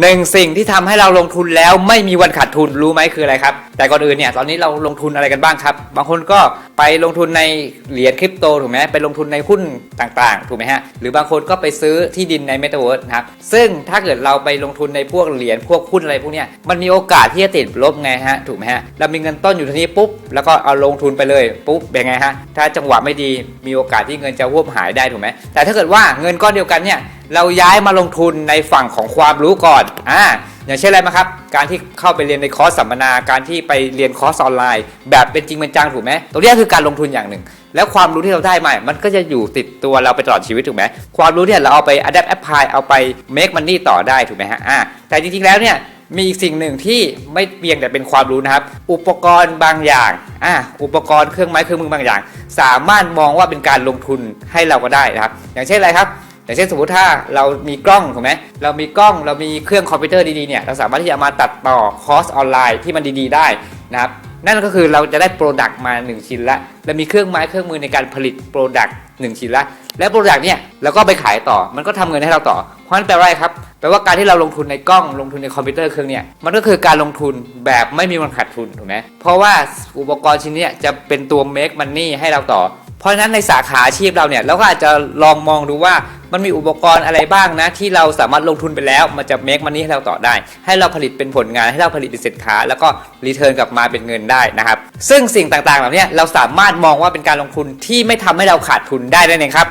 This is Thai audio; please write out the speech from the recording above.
หนึ่งสิ่งที่ทำให้เราลงทุนแล้วไม่มีวันขาดทุนรู้ไหมคืออะไรครับ แต่ก่อนอื่นเนี่ยตอนนี้เราลงทุนอะไรกันบ้างครับ บางคนก็ไปลงทุนในเหรียญคริปโตถูกไหมไปลงทุนในหุ้นต่างๆ ถูกไหมฮะ หรือบางคนก็ไปซื้อที่ดินในเมตาเวิร์สนะครับ ซึ่งถ้าเกิดเราไปลงทุนในพวกเหรียญพวกหุ้นอะไรพวกเนี้ยมันมีโอกาสที่จะติดลบไงฮะถูกไหมฮะเรามีเงินต้นอยู่ที่นี้ปุ๊บแล้วก็เอาลงทุนไปเลยปุ๊บเป็นไงฮะถ้าจังหวะไม่ดีมีโอกาสที่เงินจะวบหายได้ถูกไหมแต่ถ้าเกิดว่าเงินก้อนเดียวกันเนี่ย เราย้ายมาลงทุนในฝั่งของความรู้ก่อนอ่าอย่างเช่นอะไรมาครับ การที่เข้าไปเรียนในคอร์สสัมมนา การที่ไปเรียนคอร์สออนไลน์ แบบเป็นจริงเป็นจังถูกไหมตรงนี้คือการลงทุนอย่างหนึ่ง แล้วความรู้ที่เราได้มา มันก็จะอยู่ติดตัวเราไปตลอดชีวิตถูกไหมความรู้เนี่ยเราเอาไป adapt apply เอาไป make money ต่อได้ถูกไหมฮะอ่าแต่จริงๆแล้วเนี่ยมีอีกสิ่งหนึ่งที่ไม่เพียงแต่เป็นความรู้นะครับ อุปกรณ์บางอย่างอ่าอุปกรณ์เครื่องไม้เครื่องมือบางอย่าง สามารถมองว่าเป็นการลงทุนให้เราก็ได้นะครับ อย่างเช่นอะไรครับ อย่เช่นสมมติถ้าเรามีกล้องถูกไหมเรามีกล้องเรามีเครื่องคอมพิวเตอร์ดีๆเนี่ยเราสามารถที่จะมาตัดต่อคอร์สออนไลน์ที่มันดีๆ ได้นะครับนั่นก็คือเราจะได้โปรดักต์มา 1 ชิ้นละและมีเครื่องไม้เครื่องมือในการผลิตโปรดักต์1ชิ้นละและโปรดักต์เนี่ยเราก็ไปขายต่อมันก็ทำเงินให้เราต่อ เพราะนั้นแปลว่าอะไรครับแปลว่าการที่เราลงทุนในกล้องลงทุนในคอมพิวเตอร์เครื่องเนี่ยมันก็คือการลงทุนแบบไม่มีวันขาดทุนถูกไหมเพราะว่าอุปกรณ์ชิ้นนี้จะเป็นตัว make money ให้เราต่อ เพราะฉะนั้นในสาขาอาชีพเราเนี่ยเราก็อาจจะลองมองดูว่ามันมีอุปกรณ์อะไรบ้างนะที่เราสามารถลงทุนไปแล้วมันจะเมคมันนี้ให้เราต่อได้ ให้เราผลิตเป็นผลงานให้เราผลิตเป็นสินค้า แล้วก็รีเทิร์นกลับมาเป็นเงินได้นะครับ ซึ่งสิ่งต่างๆเหล่านี้เราสามารถมองว่าเป็นการลงทุนที่ไม่ทำให้เราขาดทุนได้นั่นเองครับ